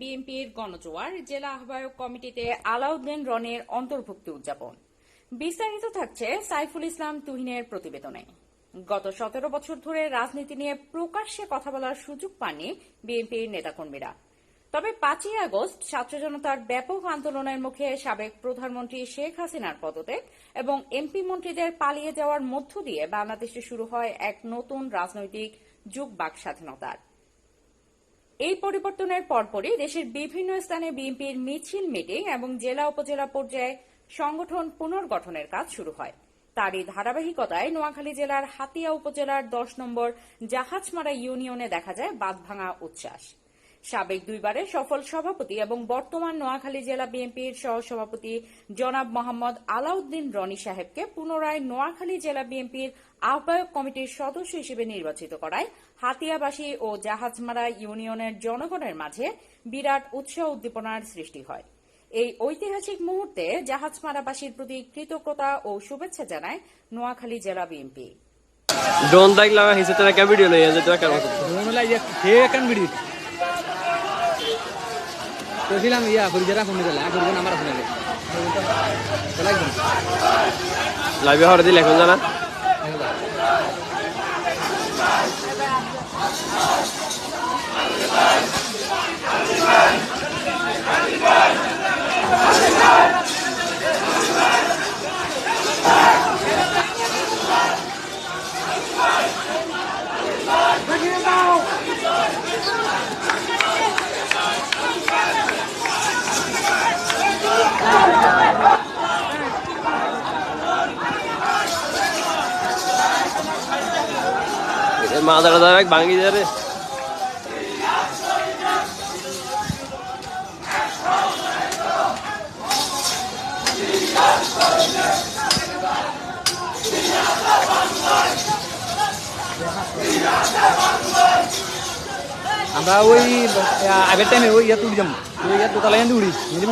বিএনপির গণজোয়ার, জেলা আহ্বায়ক কমিটিতে আলাউদ্দিন রনের অন্তর্ভুক্তি উদযাপন। বিস্তারিত থাকছে সাইফুল ইসলাম তুহিনের প্রতিবেদনে। গত সতেরো বছর ধরে রাজনীতি নিয়ে প্রকাশ্যে কথা বলার সুযোগ পাননি বিএনপির নেতাকর্মীরা। তবে পাঁচই আগস্ট ছাত্র জনতার ব্যাপক আন্দোলনের মুখে সাবেক প্রধানমন্ত্রী শেখ হাসিনার পদত্যাগ এবং এমপি মন্ত্রীদের পালিয়ে যাওয়ার মধ্য দিয়ে বাংলাদেশে শুরু হয় এক নতুন রাজনৈতিক যুগ বাক স্বাধীনতার। এই পরিবর্তনের পরপরই দেশের বিভিন্ন স্থানে বিএনপির মিছিল, মিটিং এবং জেলা, উপজেলা পর্যায়ে সংগঠন পুনর্গঠনের কাজ শুরু হয়। তারই ধারাবাহিকতায় নোয়াখালী জেলার হাতিয়া উপজেলার দশ নম্বর জাহাজমারা ইউনিয়নে দেখা যায় বাঁধভাঙা উচ্ছ্বাস। সাবেক দুইবারের সফল সভাপতি এবং বর্তমান নোয়াখালী জেলা বিএনপির সহসভাপতি জনাব মোহাম্মদ আলাউদ্দিন রনি সাহেবকে পুনরায় নোয়াখালী জেলা বিএনপির আহ্বায়ক কমিটির সদস্য হিসেবে নির্বাচিত করায় হাতিয়াবাসী ও জাহাজমারা ইউনিয়নের জনগণের মাঝে বিরাট উৎসাহ উদ্দীপনার সৃষ্টি হয়। এই ঐতিহাসিক মুহূর্তে জাহাজমারাবাসীর প্রতি কৃতজ্ঞতা ও শুভেচ্ছা জানায় নোয়াখালী জেলা বিএনপি। ড্রোন দেখলাম হিসেবে ভিডিও লইয়া যেত একটা কইছিলাম ইয়া করি যারা ফোন দিলে করি নাম্বার ফোন দিলে লাইভে হরে দিলে এখন জানা? মাদারা দাদা ভাঙি রে। আমরা ওই আগের টাইমে ওই ইয়াত উড়ি যাম। ওই ইয়াত দোতলা ইয়ান উড়ি নিজে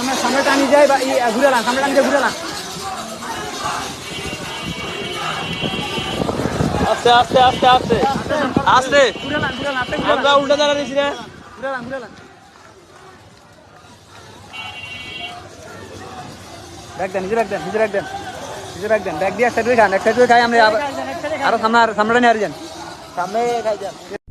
আমরা সামনে টানি যাই বা ঘুরে ঘুরে আস্তে আস্তে আস্তে আস্তে। আস্তে। আমরা উল্টা দাঁড়া দিছি না ব্যাগ দেন নিজে ব্যাগ দেন নিজে ব্যাগ দেন। নিজে ব্যাগ দেন। ব্যাগ দিয়ে এক সাইড খান এক সাইড খাই আমরা আরও সামনে সামনে নিয়ে আর যান। সামনে খাই যান।